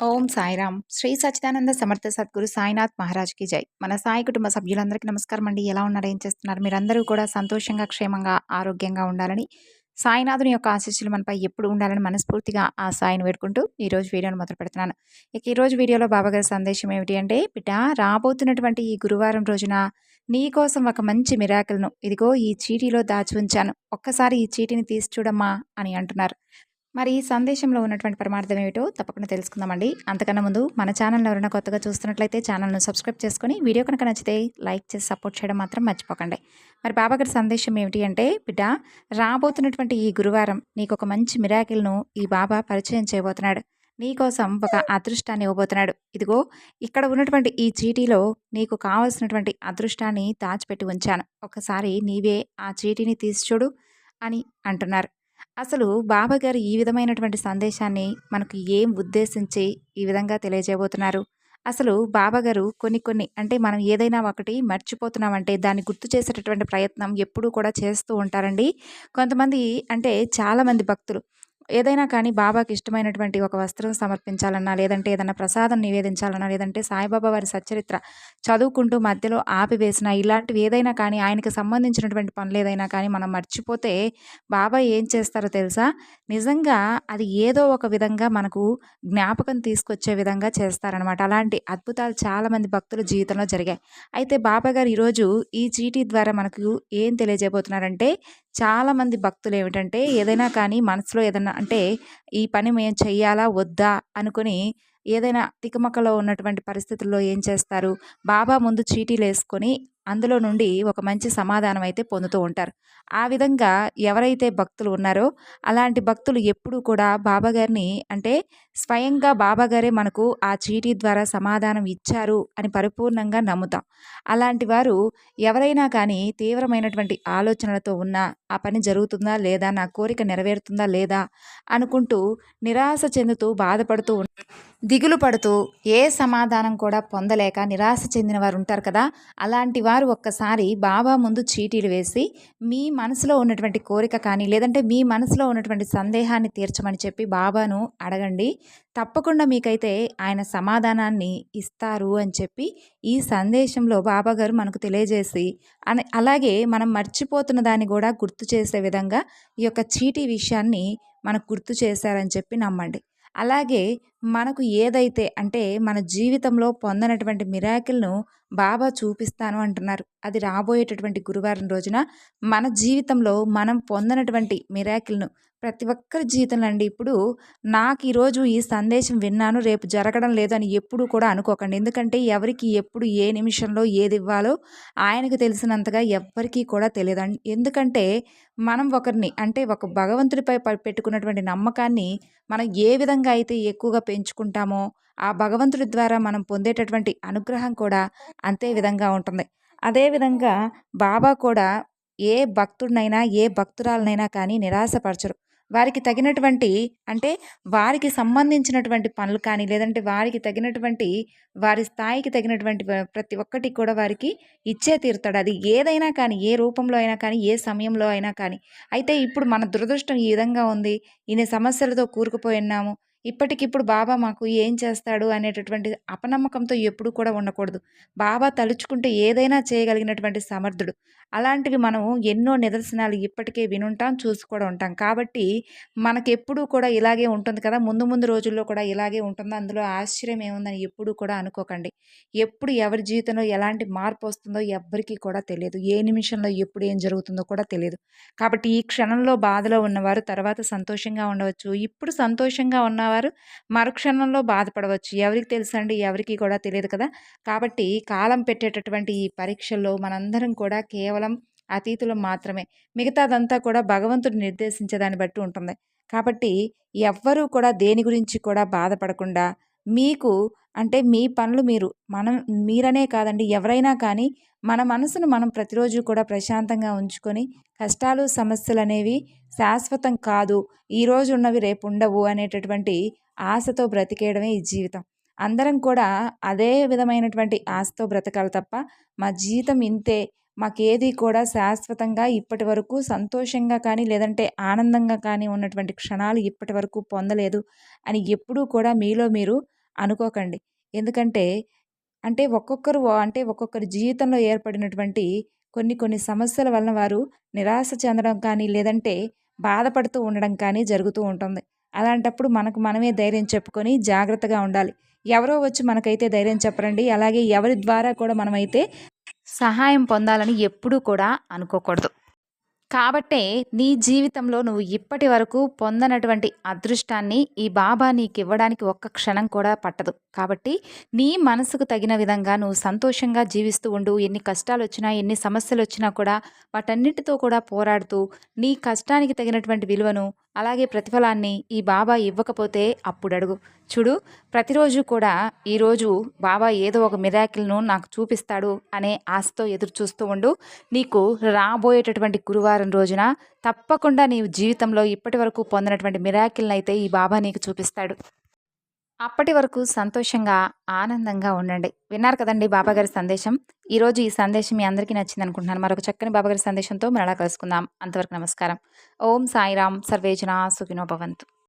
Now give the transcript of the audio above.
ఓం సాయిరామ్. శ్రీ సచ్చిదానంద సమర్థ సద్గురు సాయినాథ్ మహారాజ్కి జై. మన సాయి కుటుంబ సభ్యులందరికీ నమస్కారం అండి. ఎలా ఉన్నారు? ఏం చేస్తున్నారు? మీరందరూ కూడా సంతోషంగా క్షేమంగా ఆరోగ్యంగా ఉండాలని సాయినాథుని యొక్క ఆశీస్సులు మనపై ఎప్పుడు ఉండాలని మనస్ఫూర్తిగా ఆ సాయిని వేడుకుంటూ ఈరోజు వీడియోను మొదలు పెడుతున్నాను. ఇక ఈరోజు వీడియోలో బాబాగారి సందేశం ఏమిటి అంటే బిడ్డ రాబోతున్నటువంటి ఈ గురువారం రోజున నీ కోసం ఒక మంచి మిరాకిల్ను ఇదిగో ఈ చీటీలో దాచి ఉంచాను. ఒక్కసారి ఈ చీటీని తీసి చూడమ్మా అని అంటున్నారు. మరి ఈ సందేశంలో ఉన్నటువంటి పరమార్థం ఏమిటో తప్పకుండా తెలుసుకుందామండి. అంతకన్నా ముందు మన ఛానల్ ఎవరైనా కొత్తగా చూస్తున్నట్లయితే ఛానల్ను సబ్స్క్రైబ్ చేసుకొని వీడియో కనుక నచ్చితే లైక్ చేసి సపోర్ట్ చేయడం మాత్రం మర్చిపోకండి. మరి బాబాగారి సందేశం ఏమిటి అంటే బిడ్డ రాబోతున్నటువంటి ఈ గురువారం నీకు ఒక మంచి మిరాకిల్ను ఈ బాబా పరిచయం చేయబోతున్నాడు. నీకోసం ఒక అదృష్టాన్ని ఇవ్వబోతున్నాడు. ఇదిగో ఇక్కడ ఉన్నటువంటి ఈ చీటీలో నీకు కావలసినటువంటి అదృష్టాన్ని దాచిపెట్టి ఉంచాను. ఒకసారి నీవే ఆ చీటీని తీసి చూడు అని అంటున్నారు. అసలు బాబాగారు ఈ విధమైనటువంటి సందేశాన్ని మనకు ఏం ఉద్దేశించి ఈ విధంగా తెలియజేయబోతున్నారు? అసలు బాబాగారు కొన్ని కొన్ని అంటే మనం ఏదైనా ఒకటి మర్చిపోతున్నామంటే దాన్ని గుర్తు చేసేటటువంటి ప్రయత్నం ఎప్పుడూ కూడా చేస్తూ ఉంటారండి. కొంతమంది అంటే చాలామంది భక్తులు ఏదైనా కానీ బాబాకి ఇష్టమైనటువంటి ఒక వస్త్రం సమర్పించాలన్నా లేదంటే ఏదైనా ప్రసాదం నివేదించాలన్నా లేదంటే సాయిబాబా వారి సచ్చరిత్ర చదువుకుంటూ మధ్యలో ఆపివేసిన ఇలాంటివి ఏదైనా కానీ ఆయనకి సంబంధించినటువంటి పనులు ఏదైనా కానీ మనం మర్చిపోతే బాబా ఏం చేస్తారో తెలుసా? నిజంగా అది ఏదో ఒక విధంగా మనకు జ్ఞాపకం తీసుకొచ్చే విధంగా చేస్తారనమాట అలాంటి అద్భుతాలు చాలామంది భక్తుల జీవితంలో జరిగాయి. అయితే బాబా గారు ఈరోజు ఈ చీటీ ద్వారా మనకు ఏం తెలియజేయబోతున్నారంటే చాలామంది భక్తులు ఏమిటంటే ఏదైనా కానీ మనసులో ఏదైనా అంటే ఈ పని మేము చెయ్యాలా వద్దా అనుకుని ఏదైనా తికమకలో ఉన్నటువంటి పరిస్థితుల్లో ఏం చేస్తారు? బాబా ముందు చీటీలు వేసుకొని అందులో నుండి ఒక మంచి సమాధానం అయితే పొందుతూ ఉంటారు. ఆ విధంగా ఎవరైతే భక్తులు ఉన్నారో అలాంటి భక్తులు ఎప్పుడూ కూడా బాబాగారిని అంటే స్వయంగా బాబాగారే మనకు ఆ చీటీ ద్వారా సమాధానం ఇచ్చారు అని పరిపూర్ణంగా నమ్ముతాం. అలాంటి వారు ఎవరైనా కానీ తీవ్రమైనటువంటి ఆలోచనలతో ఉన్న ఆ పని జరుగుతుందా లేదా? నా కోరిక నెరవేరుతుందా లేదా? అనుకుంటూ నిరాశ చెందుతూ బాధపడుతూ దిగులు పడుతూ ఏ సమాధానం కూడా పొందలేక నిరాశ చెందిన వారు ఉంటారు కదా అలాంటి వారు ఒక్కసారి బాబా ముందు చీటీలు వేసి మీ మనసులో ఉన్నటువంటి కోరిక కానీ లేదంటే మీ మనసులో ఉన్నటువంటి సందేహాన్ని తీర్చమని చెప్పి బాబాను అడగండి. తప్పకుండా మీకైతే ఆయన సమాధానాన్ని ఇస్తారు అని చెప్పి ఈ సందేశంలో బాబా గారు మనకు తెలియజేసి అలాగే మనం మర్చిపోతున్న దాన్ని కూడా గుర్తు చేసే విధంగా ఈ యొక్క చీటీ విషయాన్ని మనకు గుర్తు చేశారని చెప్పి నమ్మండి. అలాగే మనకు ఏదైతే అంటే మన జీవితంలో పొందనటువంటి మిరాకిల్ను బాబా చూపిస్తాను అంటున్నారు. అది రాబోయేటటువంటి గురువారం రోజున మన జీవితంలో మనం పొందనటువంటి మిరాకిల్ను ప్రతి ఒక్కరి జీవితంలో అండి ఇప్పుడు నాకు ఈరోజు ఈ సందేశం విన్నాను రేపు జరగడం లేదని ఎప్పుడు కూడా అనుకోకండి. ఎందుకంటే ఎవరికి ఎప్పుడు ఏ నిమిషంలో ఏది ఇవ్వాలో ఆయనకు తెలిసినంతగా ఎవ్వరికీ కూడా తెలియదండి. ఎందుకంటే మనం ఒకరిని అంటే ఒక భగవంతుడిపై పెట్టుకున్నటువంటి నమ్మకాన్ని మనం ఏ విధంగా అయితే ఎక్కువగా పెంచుకుంటామో ఆ భగవంతుడి ద్వారా మనం పొందేటటువంటి అనుగ్రహం కూడా అంతే విధంగా ఉంటుంది. అదేవిధంగా బాబా కూడా ఏ భక్తుడినైనా ఏ భక్తురాలనైనా కానీ నిరాశపరచరు. వారికి తగినటువంటి అంటే వారికి సంబంధించినటువంటి పనులు కానీ లేదంటే వారికి తగినటువంటి వారి స్థాయికి తగినటువంటి ప్రతి ఒక్కటి కూడా వారికి ఇచ్చే తీరుతాడు. అది ఏదైనా కానీ ఏ రూపంలో అయినా కానీ ఏ సమయంలో అయినా కానీ. అయితే ఇప్పుడు మన దురదృష్టం ఈ విధంగా ఉంది. ఇన్ని సమస్యలతో కూరుకుపోయి ఉన్నాము. ఇప్పటికిప్పుడు బాబా మాకు ఏం చేస్తాడు అనేటటువంటి అపనమ్మకంతో ఎప్పుడు కూడా ఉండకూడదు. బాబా తలుచుకుంటే ఏదైనా చేయగలిగినటువంటి సమర్థుడు. అలాంటివి మనం ఎన్నో నిదర్శనాలు ఇప్పటికే వినుంటాం చూసి కూడా ఉంటాం. కాబట్టి మనకెప్పుడూ కూడా ఇలాగే ఉంటుంది కదా! ముందు ముందు రోజుల్లో కూడా ఇలాగే ఉంటుంది. అందులో ఆశ్చర్యం ఏముందని ఎప్పుడూ కూడా అనుకోకండి. ఎప్పుడు ఎవరి జీవితంలో ఎలాంటి మార్పు వస్తుందో ఎవ్వరికీ కూడా తెలియదు. ఏ నిమిషంలో ఎప్పుడు ఏం జరుగుతుందో కూడా తెలియదు. కాబట్టి ఈ క్షణంలో బాధలో ఉన్నవారు తర్వాత సంతోషంగా ఉండవచ్చు. ఇప్పుడు సంతోషంగా ఉన్నవారు మరుక్షణంలో బాధపడవచ్చు. ఎవరికి తెలుసండి? ఎవరికి కూడా తెలియదు కదా! కాబట్టి కాలం పెట్టేటటువంటి ఈ పరీక్షల్లో మనందరం కూడా కేవలం అతీతులం మాత్రమే. మిగతాదంతా కూడా భగవంతుడు నిర్దేశించేదాన్ని బట్టి ఉంటుంది. కాబట్టి ఎవ్వరూ కూడా దేని గురించి కూడా బాధపడకుండా మీకు అంటే మీ పనులు మీరు మనం మీరనే కాదండి ఎవరైనా కానీ మన మనసును మనం ప్రతిరోజు కూడా ప్రశాంతంగా ఉంచుకొని కష్టాలు సమస్యలు అనేవి శాశ్వతం కాదు ఈరోజు ఉన్నవి రేపు ఉండవు అనేటటువంటి ఆశతో బ్రతికేయడమే ఈ జీవితం. అందరం కూడా అదే విధమైనటువంటి ఆశతో బ్రతకాలి తప్ప మా జీవితం ఇంతే మాకేది కూడా శాశ్వతంగా ఇప్పటి వరకు సంతోషంగా కానీ లేదంటే ఆనందంగా కానీ ఉన్నటువంటి క్షణాలు ఇప్పటి వరకు పొందలేదు అని ఎప్పుడూ కూడా మీలో మీరు అనుకోకండి. ఎందుకంటే అంటే ఒక్కొక్కరు అంటే ఒక్కొక్కరి జీవితంలో ఏర్పడినటువంటి కొన్ని కొన్ని సమస్యల వలన వారు నిరాశ చెందడం కానీ లేదంటే బాధపడుతూ ఉండడం కానీ జరుగుతూ ఉంటుంది. అలాంటప్పుడు మనకు మనమే ధైర్యం చెప్పుకొని జాగ్రత్తగా ఉండాలి. ఎవరో వచ్చి మనకైతే ధైర్యం చెప్పరండి. అలాగే ఎవరి ద్వారా కూడా మనమైతే సహాయం పొందాలని ఎప్పుడూ కూడా అనుకోకూడదు. కాబట్టే నీ జీవితంలో నువ్వు ఇప్పటి వరకు పొందనటువంటి అదృష్టాన్ని ఈ బాబా నీకు ఇవ్వడానికి ఒక్క క్షణం కూడా పట్టదు. కాబట్టి నీ మనసుకు తగిన విధంగా నువ్వు సంతోషంగా జీవిస్తూ ఉండు. ఎన్ని కష్టాలు వచ్చినా ఎన్ని సమస్యలు వచ్చినా కూడా వాటన్నిటితో కూడా పోరాడుతూ నీ కష్టానికి తగినటువంటి విలువను అలాగే ప్రతిఫలాన్ని ఈ బాబా ఇవ్వకపోతే అప్పుడు అడుగు చూడు ప్రతిరోజు కూడా ఈరోజు బాబా ఏదో ఒక మిరాకిల్ను నాకు చూపిస్తాడు అనే ఆశతో ఎదురు చూస్తూ ఉండు. నీకు రాబోయేటటువంటి గురువారం రోజున తప్పకుండా నీ జీవితంలో ఇప్పటి వరకు పొందినటువంటి మిరాకిల్ని అయితే ఈ బాబా నీకు చూపిస్తాడు. అప్పటి వరకు సంతోషంగా ఆనందంగా ఉండండి. విన్నారు కదండి బాబాగారి సందేశం? ఈరోజు ఈ సందేశం మీ అందరికీ నచ్చింది అనుకుంటున్నాను మరొక చక్కని బాబాగారి సందేశంతో మరలా కలుసుకుందాం. అంతవరకు నమస్కారం. ఓం సాయిరామ్ సర్వేజన సుఖినో భవంతు.